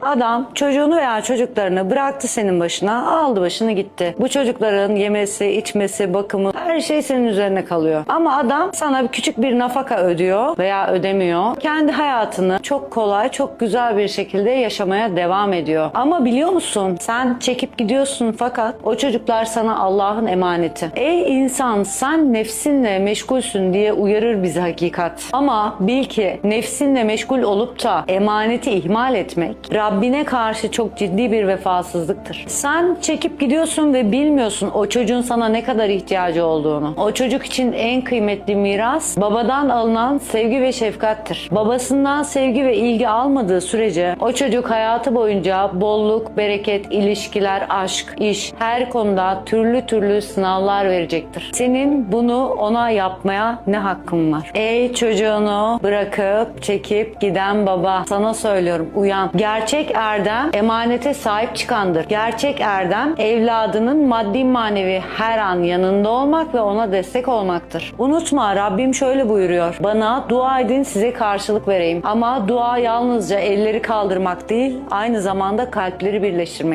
Adam çocuğunu veya çocuklarını bıraktı senin başına, aldı başını gitti. Bu çocukların yemesi, içmesi, bakımı her şey senin üzerine kalıyor. Ama adam sana küçük bir nafaka ödüyor veya ödemiyor. Kendi hayatını çok kolay, çok güzel bir şekilde yaşamaya devam ediyor. Ama biliyor musun? Sen çekip gidiyorsun fakat o çocuklar sana Allah'ın emaneti. Ey insan sen nefsinle meşgulsün diye uyarır bizi hakikat. Ama bil ki nefsinle meşgul olup da emaneti ihmal etmek Rabbine karşı çok ciddi bir vefasızlıktır. Sen çekip gidiyorsun ve bilmiyorsun o çocuğun sana ne kadar ihtiyacı olduğunu. O çocuk için en kıymetli miras babadan alınan sevgi ve şefkattir. Babasından sevgi ve ilgi almadığı sürece o çocuk hayatı boyunca bolluk, bereket, ilişkiler, aşk, iş her konuda türlü türlü sınavlar verecektir. Senin bunu ona yapmaya ne hakkın var? Ey çocuğunu bırakıp çekip giden baba sana söylüyorum uyan. Gerçek erdem emanete sahip çıkandır. Gerçek erdem evladının maddi manevi her an yanında ve ona destek olmaktır. Unutma Rabbim şöyle buyuruyor. Bana dua edin size karşılık vereyim. Ama dua yalnızca elleri kaldırmak değil aynı zamanda kalpleri birleştirmek.